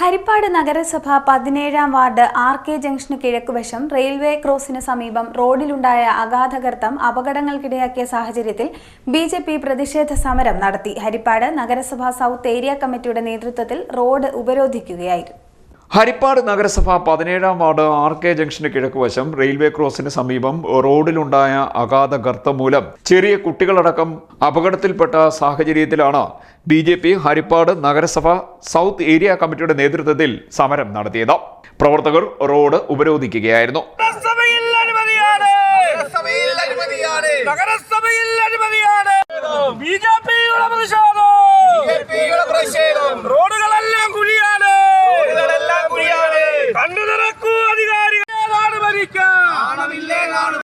ഹരിപ്പാട് നഗരസഭ പതിനേഴാം ward R K ജംഗ്ഷന് കിഴക്കുവശം റെയിൽവേ ക്രോസിന് സമീപം റോഡിലുണ്ടായ അഗാധകർത്തം അപകടങ്ങൾക്കിടയാക്കിയ സാഹചര്യത്തിൽ ബി ജെ പി പ്രതിഷേധ സമരം നടത്തി. ഹരിപ്പാട് നഗരസഭ സൗത്ത് ഏരിയ കമ്മിറ്റിയുടെ നേതൃത്വത്തിൽ റോഡ് ഉപരോധിക്കുകയായിരുന്നു. ഹരിപ്പാട് നഗരസഭ പതിനേഴാം വാർഡ് ആർ കെ ജംഗ്ഷന് കിഴക്കുവശം റെയിൽവേ ക്രോസിന് സമീപം റോഡിലുണ്ടായ അഗാധ ഗർത്തം മൂലം ചെറിയ കുട്ടികളടക്കം അപകടത്തിൽപ്പെട്ട സാഹചര്യത്തിലാണ് ബി ജെ പി ഹരിപ്പാട് നഗരസഭ സൗത്ത് ഏരിയ കമ്മിറ്റിയുടെ നേതൃത്വത്തിൽ സമരം നടത്തിയത്. പ്രവർത്തകർ റോഡ് ഉപരോധിക്കുകയായിരുന്നു. ബി ജെ പിയുടെ പ്രതിഷേധം ബിജെപിയുടെ പ്രതിഷേധം റോഡുകളെല്ലാം കുഴിയാണ് ഇതെല്ലാം കുഴിയാണ് കണ്ണു നിറക്കൂ അധികാരികളാണ് ഭരിക്കാൻ കാണമില്ലേ കാണും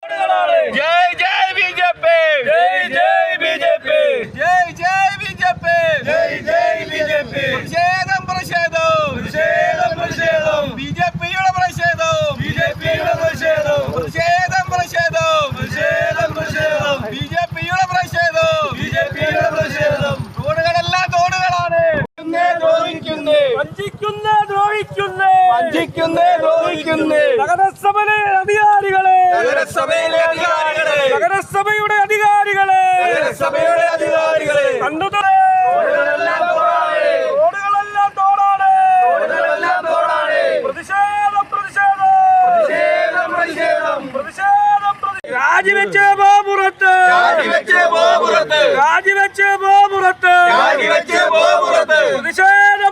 ജയ് ജയ് ബി ജെ പി ജയ് ജയ് ബി ജെ പി ജയ് ജയ് ബിജെപി ജയ് ജയ് ബി ജെ പി പ്രതിഷേധം പ്രതിഷേധം പ്രതിഷേധം പ്രതിഷേധം ബിജെപിയുടെ പ്രതിഷേധം ബിജെപിയുടെ പ്രതിഷേധം പ്രതിഷേധം പ്രതിഷേധം പ്രതിഷേധം പ്രതിഷേധം ബിജെപിയുടെ പ്രതിഷേധം ബിജെപിയുടെ പ്രതിഷേധം റോഡുകളെല്ലാം തോടുകളാണ് ദ്രോഹിക്കുന്നേ വഞ്ചിക്കുന്ന ദ്രോഹിക്കുന്ന. വഞ്ചിക്കുന്നേ ദ്രോഹിക്കുന്നേ. നഗരസഭയിലെ അധികാരികളെ. നഗരസഭയിലെ അധികാരികളെ. നഗരസഭയുടെ അധികാരികളെ. നഗരസഭയുടെ അധികാരികളെ. കണ്ടു രാജിവെച്ച് തോടാണ് രാജിവെച്ച് തോടാണ് രാജിവെച്ച് തോടാണ് പ്രതിഷേധം പ്രതിഷേധം പ്രതിഷേധം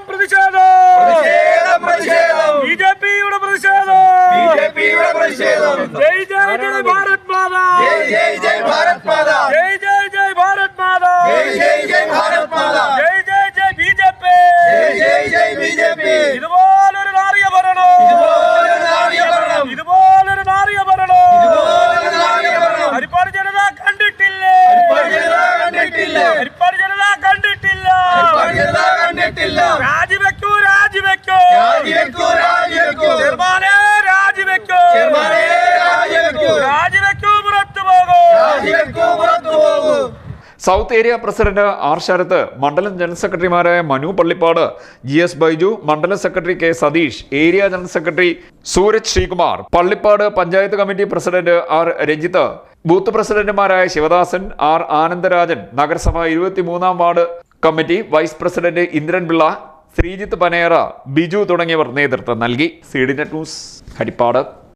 జై జై జై భారత్ మాతా జై జై జై భారత్ మాతా. జై జై south area president R Sarath മണ്ഡലം ജനറൽ സെക്രട്ടറിമാരായ മനു പള്ളിപ്പാട് ജി എസ് ബൈജു മണ്ഡലം secretary K Satheesh area general secretary Sooraj Sreekumar Pallippad panchayat committee president R Ranjith booth പ്രസിഡന്റുമാരായ ശിവദാസൻ ആർ ആനന്ദരാജൻ നഗരസഭ ഇരുപത്തിമൂന്നാം ward committee vice president Indran Pillai Sreejith പനേറ Biju തുടങ്ങിയവർ നേതൃത്വം നൽകി. C news Haripad.